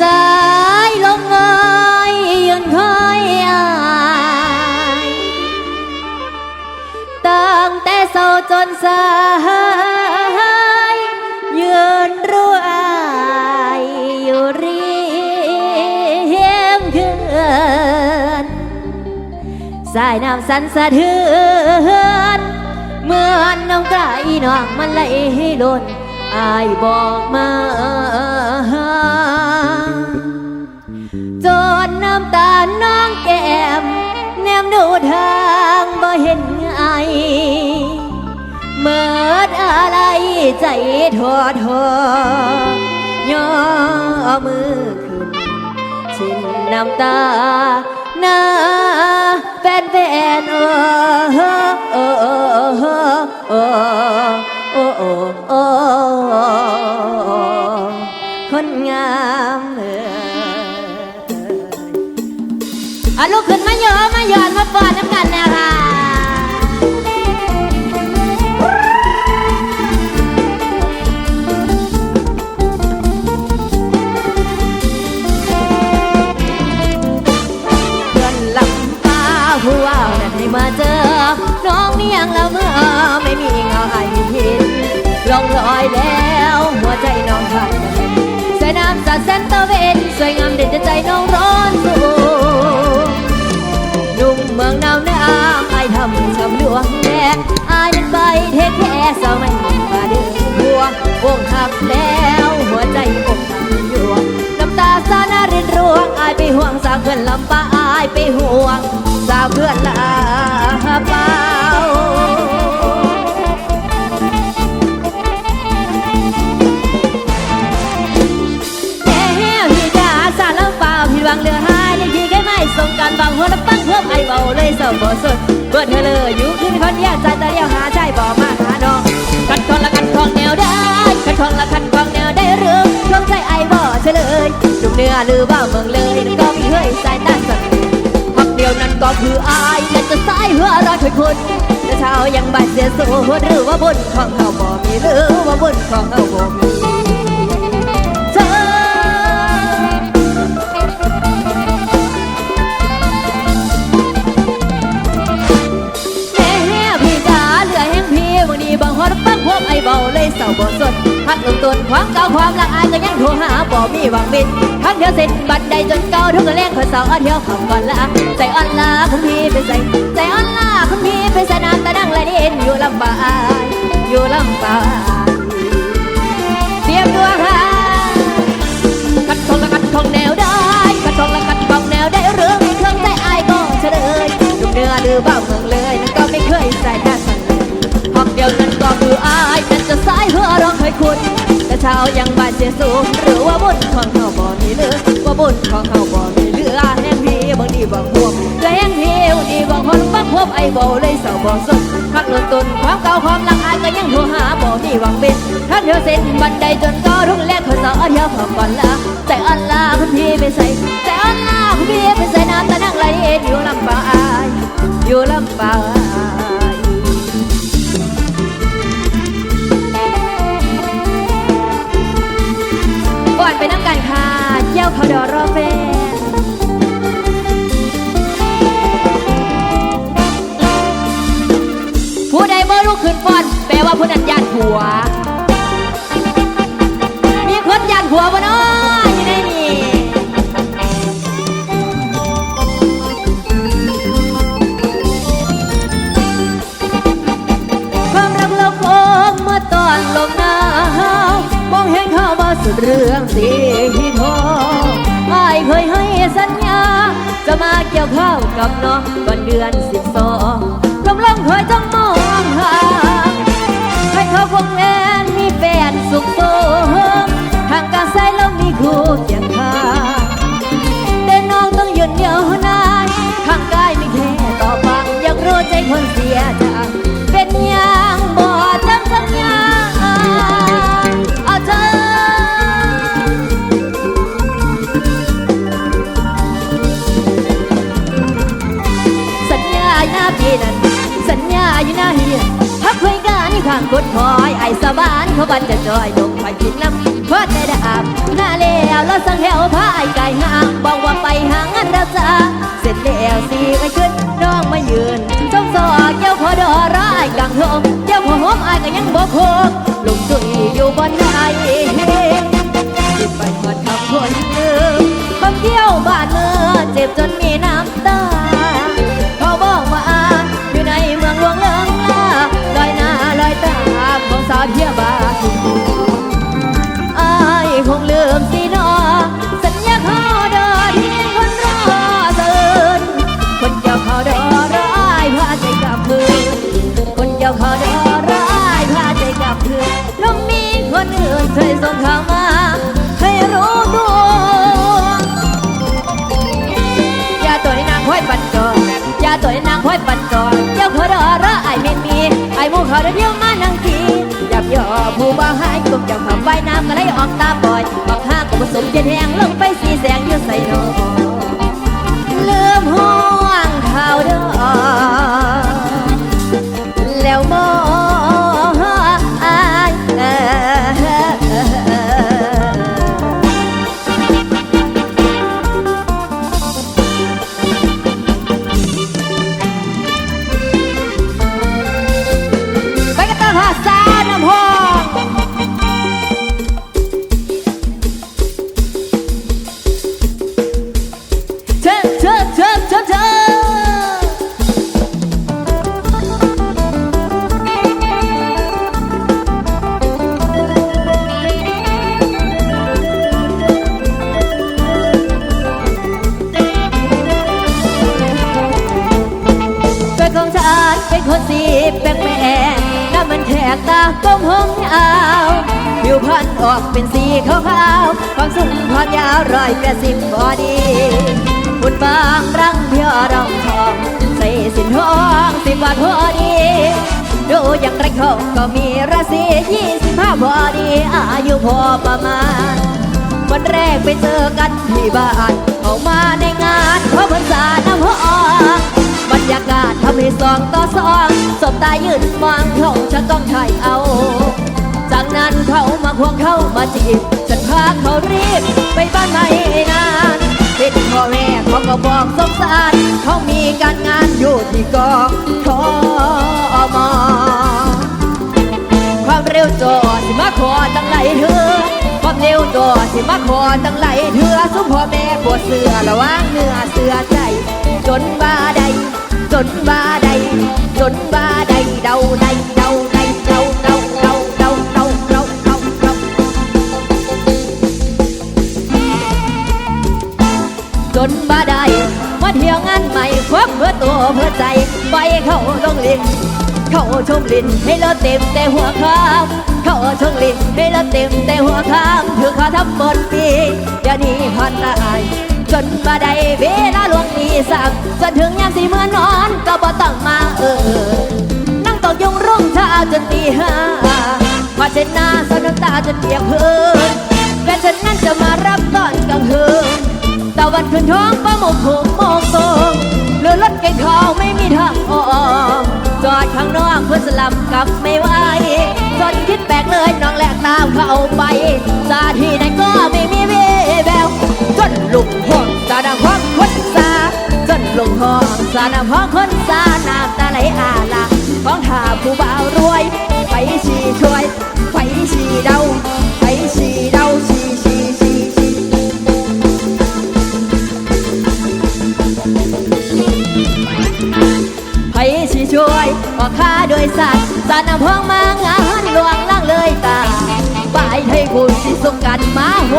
สายลงเอยยืนคอยอายตั้งแต่เศร้าจนสายยืนรู้อายอยู่เรียงเคือนสายน้ำสันสะเทือนเหมือนน้องไก่น้องมันไหลหล่น อายบอกมาจนน้ำตาน้องแก้ม แนมดูทางบ่เห็นไอเมิดอะไรใจทอทอย่อมือขึ้นชินน้ำตาหน้าแฟนแฟนโอ้โอ้ โอ้โอ้โอ้คนงามเอ่ยอะลุกขึ้นมาเยอะมาหยอดมาปอดน้ำกันนะคะเพื่อนลำตาผู้ว่านั่นให้มาเจอ น้องเนียงแล้วเมื่อไม่มีเงาให้ องลอยแล้ว หัวใจน้องขาดใส่น้ำสาดเส้นตะเวน สวยงามเด่นใจน้องร้อนสู เอาเลยเศร้าบ่สดเปิดเธอเลยอยู่ขึ้นคนเดียวใจตาเดียวหาใจบ่มาหาน้องกันทองละกันทองแนวได้กันทองละกันทองแนวได้เรื่องดวงใจไอบ่เฉลยดุมเนื้อหรือว่าเมืองเลยนั่นก็มีเฮ้ยสายตาสั่นพักเดียวนั้นก็คืออายนั่จะสายหัวเรักคอยคนแต่เช้ายังบ่ายเสียสูหรือว่าบนของเขาบ่มีหรือว่าบนของเขาบ่มี จ้าบ่สดพักลงต้นความเก่าความรักอายก็ยังโทรหาบ่มีหวังบินพักเดียวเสร็จบัดใดจนเก่าทุกกระแรงขอสาวเอาเที่ยวขับก่อนละใจอ่อนลาคุณพี่ไปใส่ใจอ่อนลาคุณพี่ไปใส่น้ำตาดังและเด่นอยู่ลำบากอยู่ลำบากเตรียมตัวค่ะกัดทองละกัดทองแนวได้กัดทองละกัดทองแนวได้เรื่องเครื่องใจอายก็เฉลยลูเนื้อหรือเบ้าเมือง คยคุณแต่เช้ายังบายเสียสูงหรือว่าบุญของเขาบ่มีเหลือว่าบุญของเขาบ่มีเหลือแห้งพี่บางทีบางพวกและแห้งพี่บางทีบางคนบักพบไอ้บ่เลยเศร้าบ่สดคักเงินตุนความเก่าความรักอายก็ยังโทรหาบ่มีหวังเป็นถ้าเธอเส้นบันไดจนก็รุ่งแรกเขาสาวเที่ยวขับก่อนละใจอ่อนลาคุณพี่ไปใส่ใจอ่อนลาคุณพี่ไปใส่น้ำตานั่งไหลเอ็นอยู่ลำปางอยู่ลำปาง ยวเขาดอรอแฟนผู้ใดบ่ลุกขึ้นฟ้อน แปลว่าผู้นั้นญาติผัว มีคนยานหัวบ่เนาะ เรื่องสีทองอายเคยให้สัญญา จะมาเกี่ยวข้าวกับน้องก่อนเดือนสิบสองลมลมเคยจ้องมองหาให้เขาคงแน่นมีแฟนสุขโสมทางการใช้แล้วมีคู่เคียงข้าแต่น้องต้องยุดเดียวนานทางกายไม่แค่ต่อฟังอยากรู้ใจคนเสียจั คุดคอยไอ้สบานเขาบันจะจอยนมคอยกินน้ำพอดได้ดาบหน้าแล้วเราสั่งแถวพาไอ้ไก่ห้างบอกว่าไปหางานเราจะเสร็จแล้วสีไปขึ้นน้องมายืนจ้งสอดเจ้าพอดอร้ายกังหงเจ้าพอหอมไอ้ก็ยังบอกหกลงจุยอยู่บนไอ้ อยปันก่อนเจ้าขาเดอระไอไม่มีไอหมูขอเดียวมานังทีอยากย่อผู้บ่าหายกบเจ้าขับใบน้ำก็เลยออกตาบ่อยบักห้าก็ผสมเย็นแห้งลงไปสีแสงเยอะใส่นอ ความสูงความยาวร้อยแปดสิบพอดีหุ่นบางรังเพียรองทอง ใส่สินทองสิบบาทพอดี ดูอย่างไรเขาก็มีราศียี่สิบห้าพอดี อายุพอประมาณ วันแรกไปเจอกันที่บ้านเขามาในงานเพราะพรรษาน้ำหอมบรรยากาศทำให้สองต่อสองสบตายืนมองเขาฉันต้องถ่ายเอา จากนั้นเขามาควงเข้ามาจีบฉันพาเขารีบไปบ้านไม่นานเห็นพ่อแม่เขาก็บอกสงสารเขามีการงานอยู่ที่กองทอมความเร็วจอสิมาขอตั้งไหลเธอความเร็วจอสิมาขอตั้งไหลเธอสุพ่อแม่ปวดเสือระวางเนื้อเสือใจ จนบาใด จนบาใด จนบาดเดาใดเดาใดเดา นบาใดมาเที่ยวงานใหม่ควักเพื่อตัวเพื่อใจไปเข้าโรงเรียนเขาชมลินให้เราเต็มแต่หัวข้ามเขาชมลินให้เราเต็มแต่หัวข้ามถือเขาทำบนปีเดี๋ยวนี้ผ่านตายจนมาได้เวลาลวงตีสามจนถึงยามสี่เมื่อนอนก็บ่ต้องมาเออนั่งตอกยงรุ่งเช้าจนตีห้าพอเช็ดหน้าสน้ำตาจนเปียกพื้นแฟนฉันนั้นจะมารับตอนกลางคืน วันขึ้นท้องฟ้าโมกโขงมกโตรงเรือรถเก่งเขาไม่มีทางออกจอดข้างนอกเพื่อสลับกับไม่ไหวจนคิดแปลกเลยน้องแหลกตามเขาไปสาที่ไหนก็ไม่มีเวแววจนลุกห้องสาดำห้องคนสาจนลุกห้องสาดำห้องคนสาน้ำตาไหลอาลาของถาผู้บ่าวรวย ไปชีช่วย ไปชีเดาไปชีเดาชี ช่วยก็ค่าโดยสัตว์สารน้ำพองมางานหลวงล่างเลยตาบายให้คุณสิสงกันมาโห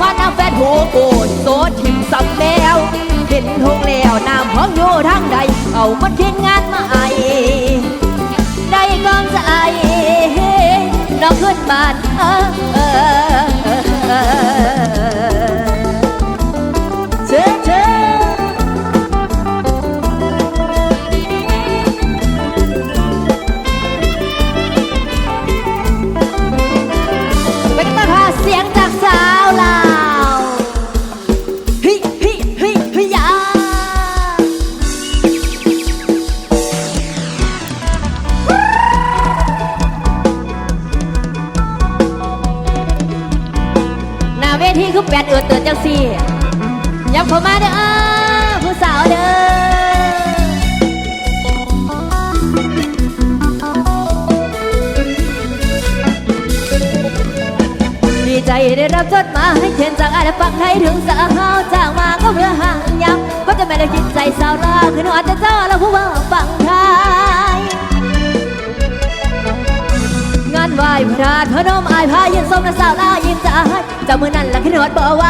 ว่าน้ำแฟนหูโกดโซทิมสำแล้วเห็นหงแล้วน้ำพองอยู่ทางใด เอามันทิ้งงานมาไอได้กองใจน้ ซี่ยับเข้ามาเด้อผู้สาวเด้อดีใจได้รับจดมาให้เขียนจากอาฝังไทยถึงสาวจากมาก็เพื่อห่างยับก็จะไม่ได้คิดใจสาวราคือหนูอาจจะเจ้าแล้วผู้ว่าฝัง ไหวพระธาตุพนมอายพายืนสมและสาวลายิ้มจะอายจามือนั้นละขึ้นหอดบ่ไหว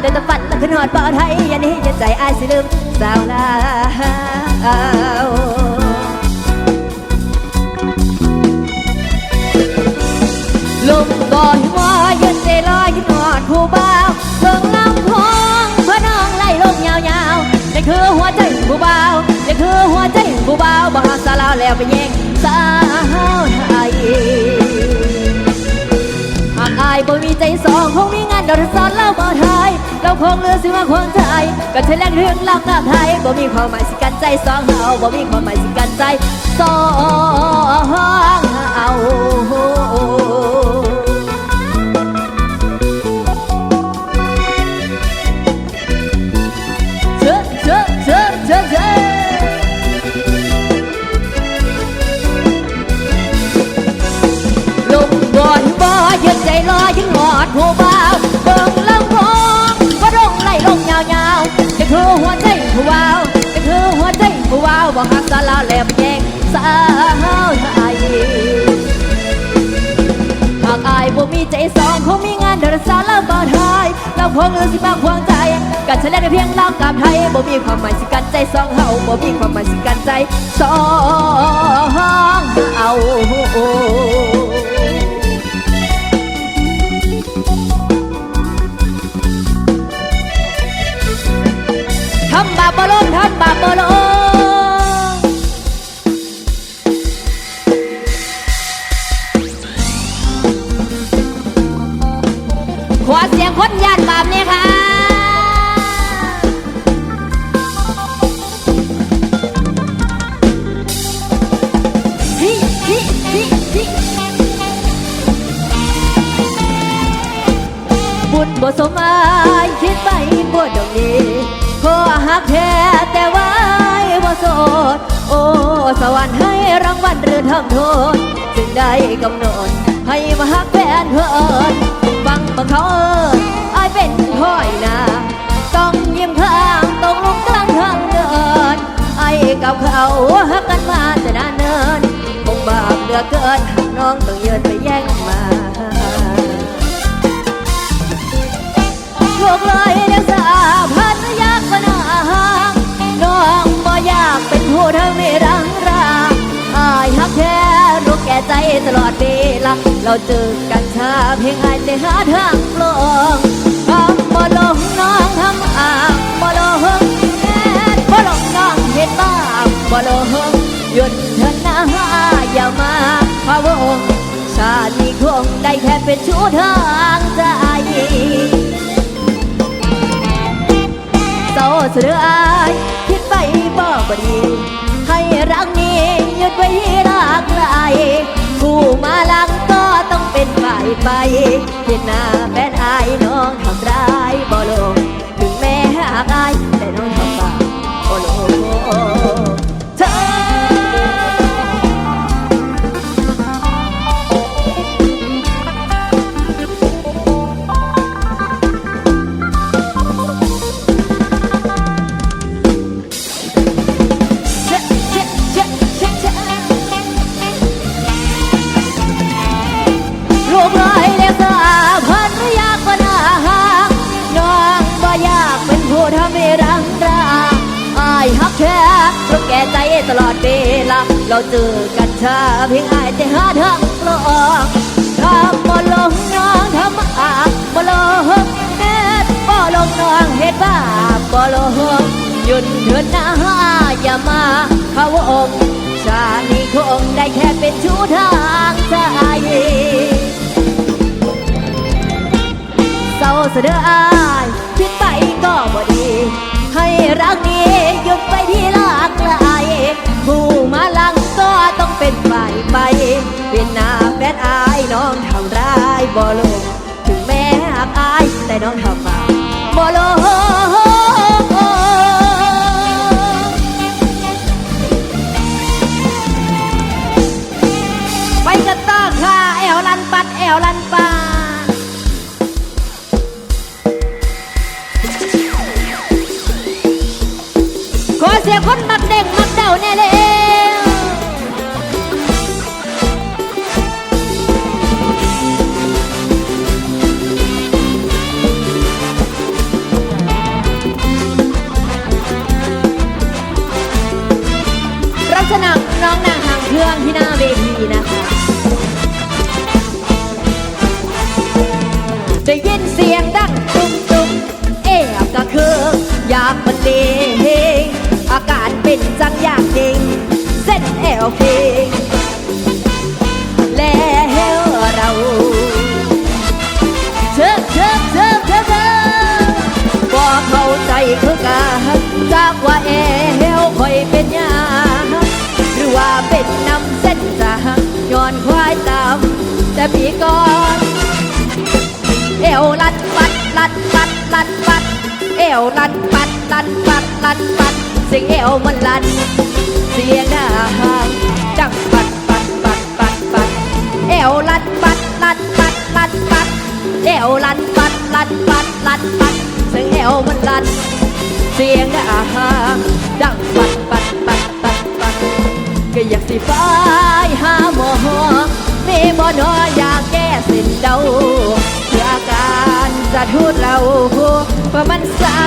แต่แต่ฝันละขึ้นหอดบ่ไทยยันนี้ยันใจอายสิลืมสาวลา คงมีงานดสอนเล่าบ่ไทยเราคงเลือสิว่าควงไทยก็ใช้แรงเรื่องล่ากับไทยบ่มีความหมายสิกันใจสองเฮาบ่มีความหมายสิกันใจสองเฮา ควงเลือสิมาควงใจ กันฉันเล่นเพียงเล่ากับไทยบ่มีความหมายสิกันใจสองเฮาบ่มีความหมายสิกันใจสองเฮาทำบาปบ่ลงทำบาปบ่ลง บุญบ่สมหมายคิดไปบ่ดอกนี้ขอหักแท้แต่ว่าบ่โสด โอ้ สวรรค์ให้รางวัลหรือทำโทษจึงได้กำหนด ให้มาหักแฟนเพื่อนฟังบังเขาเอิญอายเป็นพ่อยนาต้องยิ้มข้างตรงลงกลางทางเดินไอ้กับเขาหักกันมาแต่นานเนินคงบาปเหลือเกินหากน้องต้องเยืนไปแย่งมา ลูกเลยเลี้ยงสาพันยากกว่านาน้องบ่อยากเป็นผู้ทั้งไม่รังรางอายฮักแท้รู้แก่ใจตลอดเวลาเราเจอกันชาเพียงอายแต่หาทางปลงทำบ่ลงน้องทำอาบบ่ลงแม่บ่ลงน้องเห็นบ้างบ่ลงหยุดเถอะนะอย่ามาพะวงชาตินี้คงได้แค่เป็นชู้ทางใจาเสืออายคิดไปบ่บดีให้รักนี้หยุดไว้รักลายผู้มาลังก็ต้องเป็นฝ่ายไปเห็นหน้า ก่ใจตลอดเวลา เราเจอกันช้าเพียงอายแต่หาทางลงทำบ่ลงน้องทำอาบบ่ลงแม่บ่ลงน้องเฮ็ดบ้าบ่ลงหยุดเถิดนะอย่ามาพะวงชานี้คงได้แค่เป็นชู้ทางใจเศร้าเสนออายคิดไปก็บ่ดี ให้รักนี้หยุดไปที่ลา จากว่าแอวคอยเป็นยังหรือว่าเป็นน้ำเส้นจางย้อนควายตามแต่ปีก่อน เอวลัดปัดลัดปัดลัดปัด เอวลัดปัดลัดปัดลัดปัดเสียงเอวมันลัดเสียงดังดังปัดปัดปัดปัดปัด เอวลัดปัดลัดปัดลัดปัด เอวลัดปัดลัดปัดลัดปัดเสียงเอวมันลัด เสียงอาหาดังปัดปัดปัดปัดปัดก็อยากสิไปหาหมอมีบ่นออยากแก้สิ้นเดาเพื่ออาการจะทุเราเพราะมันเศร้า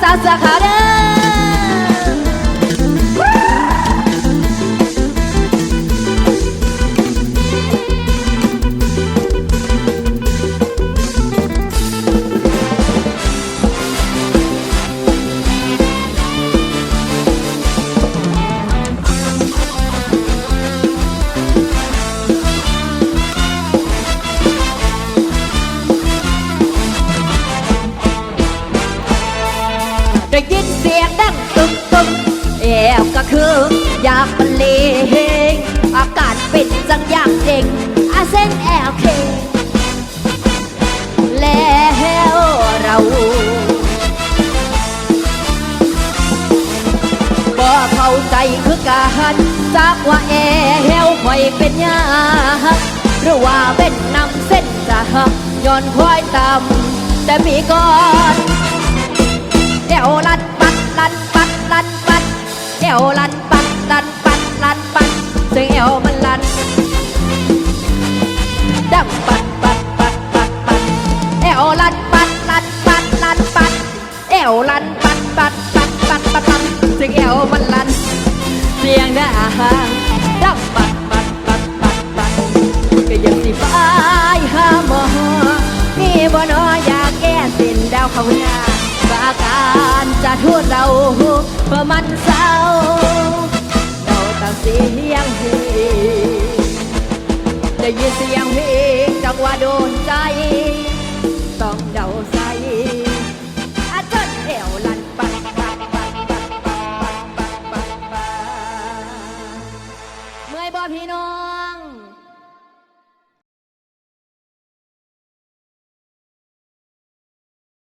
ささはれ ใจคือการจากว่าแอลคอยเป็นยังหรือว่าเป็นน้ำเส้นจะย้อนควายตำแต่มีก่อนเอวลันปัดลันปัดลันปัดเอวลันปัดลันปัดลันปัดเสียงเอวมันลันดังปัดปัดปัดปัดปัดเอวลันปัดลันปัดลันปัดเอวลันปัดปัดปัดปัดปัดปัดเสียงเอวมันลัน เสียงดังดังปัดปัดปัดปัดปัดก็ยังสิไปหาหมอมีบ่นออยากแก้สินดาวเขาหน้าปาการจะทั่วเราเพื่อมันเศร้าเราตามเสียงเพลงได้ยินเสียงเพลงจังว่าโดน